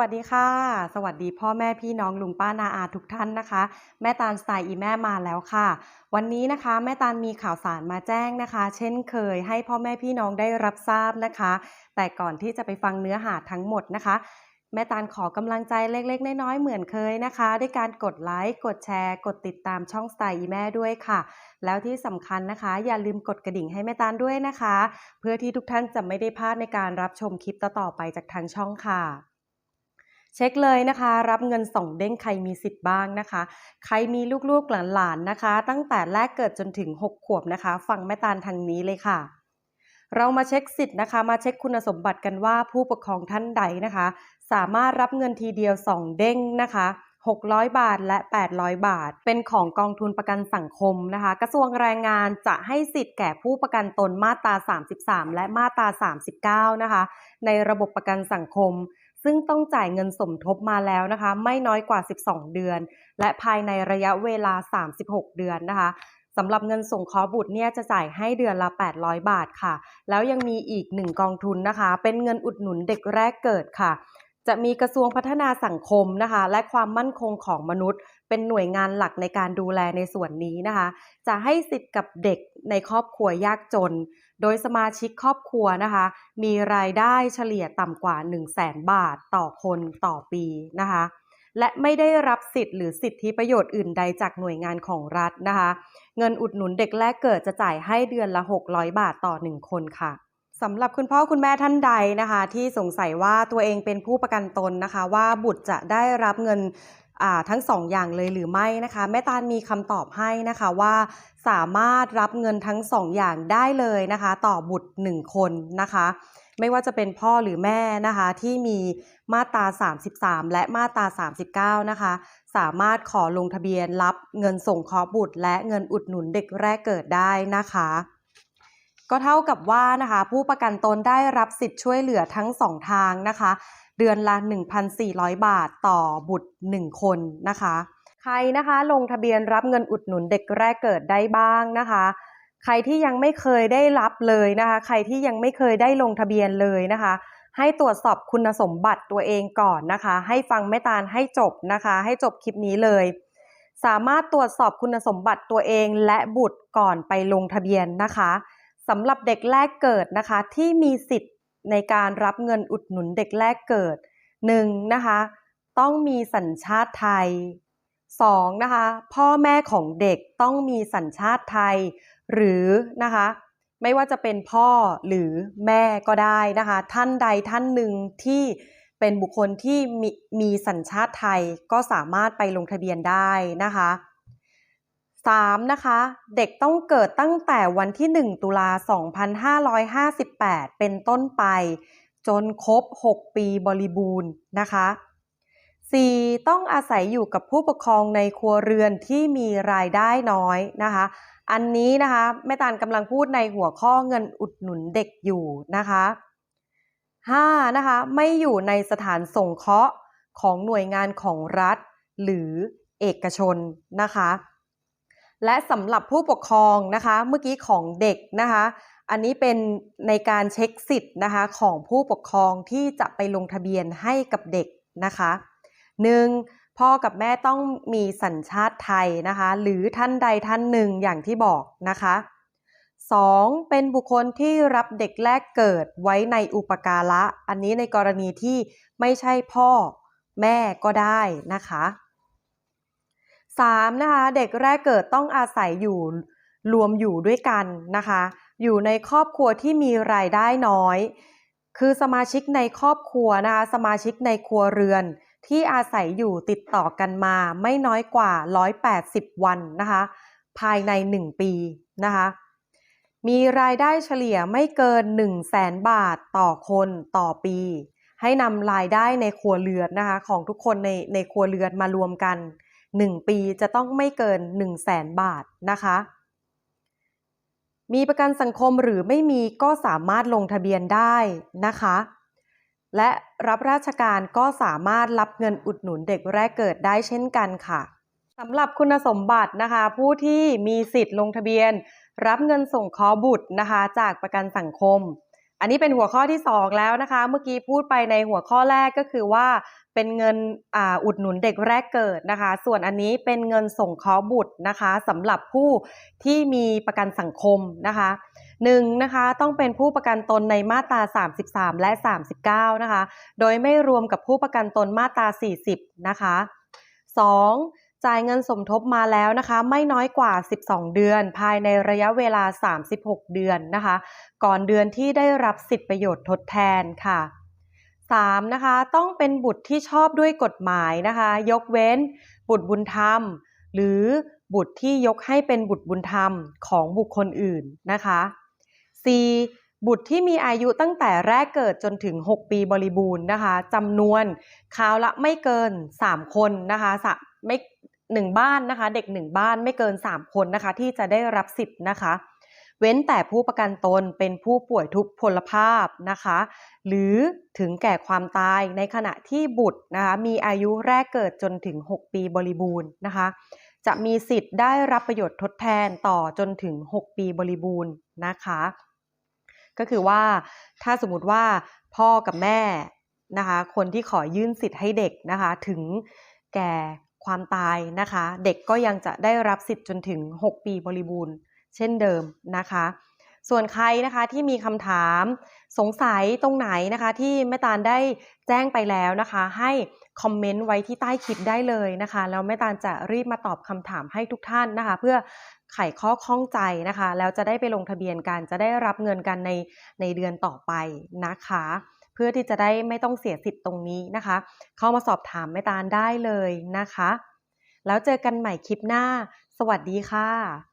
วัสดีค่ะ สวัสดีพ่อแม่พี่น้องลุงป้านาอาทุกท่านนะคะ แม่ตาลสไตล์อีแม่มาแล้วค่ะ วันนี้นะคะแม่ตาลมีข่าวสารมาแจ้งนะคะ เช่นเคยให้พ่อแม่พี่น้องได้รับทราบนะคะ แต่ก่อนที่จะไปฟังเนื้อหาทั้งหมดนะคะแม่ตาลขอกำลังใจเล็กๆ น้อยๆ เหมือนเคยนะคะ ด้วยการกดไลค์ กดแชร์ กดติดตามช่องสไตล์อีแม่ด้วยค่ะ แล้วที่สำคัญนะคะ อย่าลืมกดกระดิ่งให้แม่ตาลด้วยนะคะ เพื่อที่ทุกท่านจะไม่ได้พลาดในการรับชมคลิปต่อๆไปจากทางช่องค่ะ เช็คเลยนะคะ รับเงินส่งเด้งใครมีสิทธิ์บ้างนะคะ ใครมีลูกๆหลานๆนะคะ ตั้งแต่แรกเกิดจนถึง 6 ขวบนะคะ ฟังแม่ตาลทางนี้เลยค่ะ เรามาเช็คสิทธิ์นะคะ มาเช็คคุณสมบัติกันว่าผู้ปกครองท่านใดนะคะ สามารถรับเงินทีเดียว 2 เด้งนะคะ600 บาทและ 800 บาท เป็นของกองทุนประกันสังคมนะคะ กระทรวงแรงงานจะให้สิทธิ์แก่ผู้ประกันตนมาตรา 33 และมาตรา 39 นะคะ ในระบบประกันสังคม ซึ่งต้องจ่ายเงินสมทบมาแล้วนะคะ ไม่น้อยกว่า 12 เดือน และภายในระยะเวลา 36 เดือนนะคะสำหรับเงินส่งคราะห์บุตรเนี่ยจะจ่ายให้เดือนละ 800 บาทค่ะ แล้วยังมีอีกหนึ่งกองทุนนะคะ เป็นเงินอุดหนุนเด็กแรกเกิดค่ะ จะมีกระทรวงพัฒนาสังคมนะคะ และความมั่นคงของมนุษย์ เป็นหน่วยงานหลักในการดูแลในส่วนนี้นะคะ จะให้สิทธิ์กับเด็กในครอบครัวยากจน โดยสมาชิกครอบครัวนะคะ มีรายได้เฉลี่ยต่ำกว่า 1 0 0 0 0แบาทต่อคนต่อปีนะคะ และไม่ได้รับสิทธิ์หรือสิทธิประโยชน์อื่นใดจากหน่วยงานของรัฐนะคะ เงินอุดหนุนเด็กแรกเกิดจะจ่ายให้เดือนละ 600 บาทต่อ 1 คนค่ะสำหรับคุณพ่อคุณแม่ท่านใดนะคะ ที่สงสัยว่าตัวเองเป็นผู้ประกันตนนะคะ ว่าบุตรจะได้รับเงิน ทั้งสองอย่างเลยหรือไม่นะคะ แม่ตาลมีคำตอบให้นะคะว่า สามารถรับเงินทั้งสองอย่างได้เลยนะคะ ต่อบุตร 1 คนนะคะ ไม่ว่าจะเป็นพ่อหรือแม่นะคะที่มีมาตรา 33 และมาตรา 39 นะคะ สามารถขอลงทะเบียนรับเงินส่งคราบุตร และเงินอุดหนุนเด็กแรกเกิดได้นะคะก็เท่ากับว่านะคะผู้ประกันตนได้รับสิทธิ์ช่วยเหลือทั้ง2ทางนะคะ เดือนละ 1,400 บาทต่อบุตร 1 คนนะคะ ใครนะคะลงทะเบียนรับเงินอุดหนุนเด็กแรกเกิดได้บ้างนะคะ ใครที่ยังไม่เคยได้รับเลยนะคะ ใครที่ยังไม่เคยได้ลงทะเบียนเลยนะคะ ให้ตรวจสอบคุณสมบัติตัวเองก่อนนะคะ ให้ฟังแม่ตาลให้จบนะคะ ให้จบคลิปนี้เลย สามารถตรวจสอบคุณสมบัติตัวเองและบุตรก่อนไปลงทะเบียนนะคะสำหรับเด็กแรกเกิดนะคะที่มีสิทธิ์ ในการรับเงินอุดหนุนเด็กแรกเกิด 1. นะคะต้องมีสัญชาติไทย 2. นะคะพ่อแม่ของเด็กต้องมีสัญชาติไทย หรือนะคะไม่ว่าจะเป็นพ่อหรือแม่ก็ได้นะคะ ท่านใดท่านหนึ่งที่เป็นบุคคลที่มีมีสัญชาติไทยก็สามารถไปลงทะเบียนได้นะคะ 3. นะคะ เด็กต้องเกิดตั้งแต่วันที่ 1 ตุลา 2558 เป็นต้นไป จนครบ 6 ปีบริบูรณ์นะคะ 4. ต้องอาศัยอยู่กับผู้ปกครองในครัวเรือนที่มีรายได้น้อยนะคะ อันนี้นะคะแม่ตาลกำลังพูดในหัวข้อเงินอุดหนุนเด็กอยู่นะคะ 5. นะคะไม่อยู่ในสถานสงเคราะห์ของหน่วยงานของรัฐ หรือเอกชนนะคะ และสำหรับผู้ปกครองนะคะเมื่อกี้ของเด็กนะคะ อันนี้เป็นในการเช็คสิทธิ์นะคะของผู้ปกครองที่จะไปลงทะเบียนให้กับเด็กนะคะ 1. พ่อกับแม่ต้องมีสัญชาติไทยนะคะ หรือท่านใดท่านหนึ่งอย่างที่บอกนะคะ 2. เป็นบุคคลที่รับเด็กแรกเกิดไว้ในอุปการะ อันนี้ในกรณีที่ไม่ใช่พ่อแม่ก็ได้นะคะ 3. นะคะเด็กแรกเกิดต้องอาศัยอยู่รวมอยู่ด้วยกันนะคะ อยู่ในครอบครัวที่มีรายได้น้อย คือสมาชิกในครอบครัวนะคะสมาชิกในครัวเรือนที่อาศัยอยู่ติดต่อกันมาไม่น้อยกว่า 180 วันนะคะ ภายใน 1 ปีนะคะ มีรายได้เฉลี่ยไม่เกิน 1 0 0 0 0แสนบาทต่อคนต่อปี ให้นำรายได้ในครัวเรือนนะคะของทุกคนในในครัวเรือนมารวมกัน 1 ปีจะต้องไม่เกิน 1 0 0 0 0แสนบาทนะคะ มีประกันสังคมหรือไม่มีก็สามารถลงทะเบียนได้นะคะ และรับราชการก็สามารถรับเงินอุดหนุนเด็กแรกเกิดได้เช่นกันค่ะสำหรับคุณสมบัตินะคะ ผู้ที่มีสิทธิ์ลงทะเบียน รับเงินส่งคราะห์บุตรนะคะ จากประกันสังคม อันนี้เป็นหัวข้อที่ 2 แล้วนะคะ เมื่อกี้พูดไปในหัวข้อแรกก็คือว่าเป็นเงินออุดหนุนเด็กแรกเกิดนะคะ ส่วนอันนี้เป็นเงินส่งเคาะห์บุตรนะคะสำหรับผู้ที่มีประกันสังคมนะคะหนึ่งนะคะต้องเป็นผู้ประกันตนในมาตรา 33 และ 39 นะคะ โดยไม่รวมกับผู้ประกันตนมาตรา 40 นะคะ 2. จ่ายเงินสมทบมาแล้วนะคะ ไม่น้อยกว่า 12 เดือน ภายในระยะเวลา 36 เดือนนะคะ ก่อนเดือนที่ได้รับสิทธิประโยชน์ทดแทนค่ะ 3. นะคะ ต้องเป็นบุตรที่ชอบด้วยกฎหมายนะคะ ยกเว้น บุตรบุญธรรม หรือบุตรที่ยกให้เป็นบุตรบุญธรรมของบุคคลอื่นนะคะ 4. บุตรที่มีอายุตั้งแต่แรกเกิดจนถึง 6 ปีบริบูรณ์นะคะจำนวนคราวละไม่เกิน 3 คนนะคะสะไม่ หนึ่งบ้านนะคะ เด็กหนึ่งบ้านไม่เกิน 3 คนนะคะ ที่จะได้รับสิทธิ์นะคะ เว้นแต่ผู้ประกันตนเป็นผู้ป่วยทุพพลภาพนะคะ หรือถึงแก่ความตายในขณะที่บุตรนะคะมีอายุแรกเกิดจนถึง 6 ปีบริบูรณ์นะคะ จะมีสิทธิ์ได้รับประโยชน์ทดแทนต่อจนถึง 6 ปีบริบูรณ์นะคะ ก็คือว่าถ้าสมมติว่าพ่อกับแม่นะคะ คนที่ขอยื่นสิทธิ์ให้เด็กนะคะถึงแก่ ความตายนะคะ เด็กก็ยังจะได้รับสิทธิ์จนถึง 6 ปีบริบูรณ์ เช่นเดิมนะคะ ส่วนใครนะคะที่มีคำถามสงสัยตรงไหนนะคะที่แม่ตาลได้แจ้งไปแล้วนะคะ ให้คอมเมนต์ไว้ที่ใต้คลิปได้เลยนะคะแล้วแม่ตาลจะรีบมาตอบคำถามให้ทุกท่านนะคะ เพื่อไขข้อข้องใจนะคะ แล้วจะได้ไปลงทะเบียนกันจะได้รับเงินกันในในเดือนต่อไปนะคะ พื่อที่จะได้ไม่ต้องเสียสิทธิ์ตรงนี้นะคะ เข้ามาสอบถามแม่ตาลได้เลยนะคะ แล้วเจอกันใหม่คลิปหน้า สวัสดีค่ะ